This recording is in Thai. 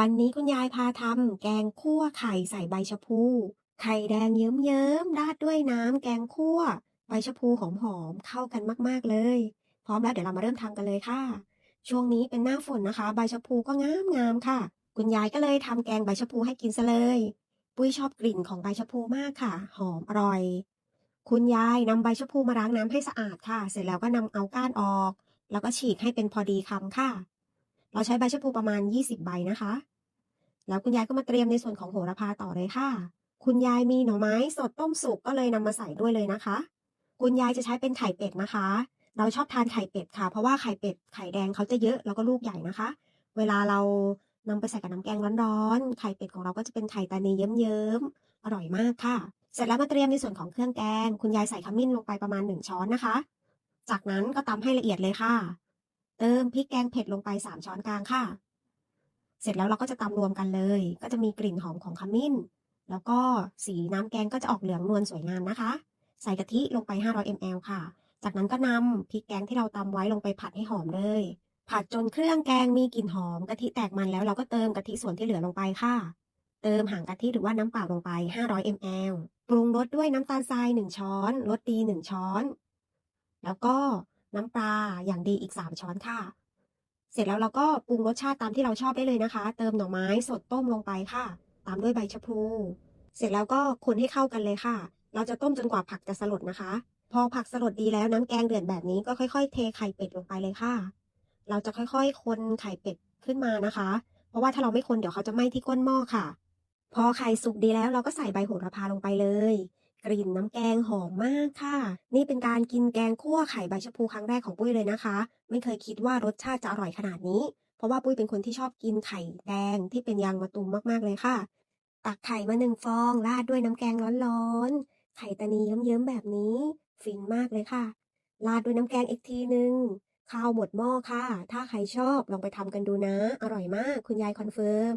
วันนี้คุณยายพาทำแกงคั่วไข่ใส่ใบชะพู ไข่แดงเยิ้มๆราดด้วยน้ำแกงคั่ว ใบชะพูหอมๆเข้ากันมากๆเลย พร้อมแล้วเดี๋ยวเรามาเริ่มทำกันเลยค่ะ ช่วงนี้เป็นหน้าฝนนะคะ ใบชะพูก็งามๆค่ะ คุณยายก็เลยทำแกงใบชะพูให้กินซะเลย ปุ้ยชอบกลิ่นของใบชะพูมากค่ะ หอมอร่อย คุณยายนำใบชะพูมาล้างน้ำให้สะอาดค่ะ เสร็จแล้วก็นำเอาก้านออก แล้วก็ฉีกให้เป็นพอดีคำค่ะ เราใช้ใบชะพูประมาณ 20 ใบนะคะ แล้วคุณยายก็มาเตรียมในส่วนของโหระพาต่อเลยค่ะ คุณยายมีหน่อไม้สดต้มสุกก็เลยนำมาใส่ด้วยเลยนะคะ คุณยายจะใช้เป็นไข่เป็ดนะคะ เราชอบทานไข่เป็ดค่ะ เพราะว่าไข่เป็ดไข่แดงเขาจะเยอะแล้วก็ลูกใหญ่นะคะ เวลาเรานำไปใส่กับน้ำแกงร้อนๆ ไข่เป็ดของเราก็จะเป็นไข่ตานีเยิ้มๆ อร่อยมากค่ะ เสร็จแล้วมาเตรียมในส่วนของเครื่องแกง คุณยายใส่ขมิ้นลงไปประมาณ 1 ช้อนนะคะ จากนั้นก็ตำให้ละเอียดเลยค่ะ เติมพริกแกงเผ็ดลงไป 3 ช้อนกลางค่ะ เสร็จแล้วเราก็จะตำรวมกันเลย ก็จะมีกลิ่นหอมของขมิ้น แล้วก็สีน้ำแกงก็จะออกเหลืองนวลสวยงามนะคะ ใส่กะทิลงไป 500 ml ค่ะ จากนั้นก็นำพริกแกงที่เราตำไว้ลงไปผัดให้หอมเลย ผัดจนเครื่องแกงมีกลิ่นหอมกะทิแตกมันแล้วเราก็เติมกะทิส่วนที่เหลือลงไปค่ะ เติมหางกะทิหรือว่าน้ำเปล่าลงไป 500 ml ปรุงรสด้วยน้ำตาลทราย 1 ช้อน รสดี 1 ช้อน แล้วก็ น้ำปลาอย่างดีอีก 3 ช้อนค่ะ เสร็จแล้วเราก็ปรุงรสชาติตามที่เราชอบได้เลยนะคะ เติมหน่อไม้สดต้มลงไปค่ะ ตามด้วยใบชะพลูเสร็จแล้วก็คนให้เข้ากันเลยค่ะ เราจะต้มจนกว่าผักจะสลดนะคะ พอผักสลดดีแล้วน้ำแกงเดือดแบบนี้ก็ค่อยๆ เทไข่เป็ดลงไปเลยค่ะ เราจะค่อยๆ คนไข่เป็ดขึ้นมานะคะ เพราะว่าถ้าเราไม่คนเดี๋ยวเขาจะไหม้ที่ก้นหม้อค่ะ พอไข่สุกดีแล้วเราก็ใส่ใบโหระพาลงไปเลย กลิ่นน้ำแกงหอมมากค่ะ นี่เป็นการกินแกงคั่วไข่ใบชะพูครั้งแรกของปุ้ยเลยนะคะ ไม่เคยคิดว่ารสชาติจะอร่อยขนาดนี้ เพราะว่าปุ้ยเป็นคนที่ชอบกินไข่แดงที่เป็นยางมะตูมมากๆเลยค่ะ ตักไข่มาหนึ่งฟองราดด้วยน้ำแกงร้อนๆ ไข่ตานีเยิ้มๆแบบนี้ ฟินมากเลยค่ะ ราดด้วยน้ำแกงอีกทีหนึ่งข้าวหมดหม้อค่ะ ถ้าใครชอบลองไปทำกันดูนะ อร่อยมาก คุณยายคอนเฟิร์ม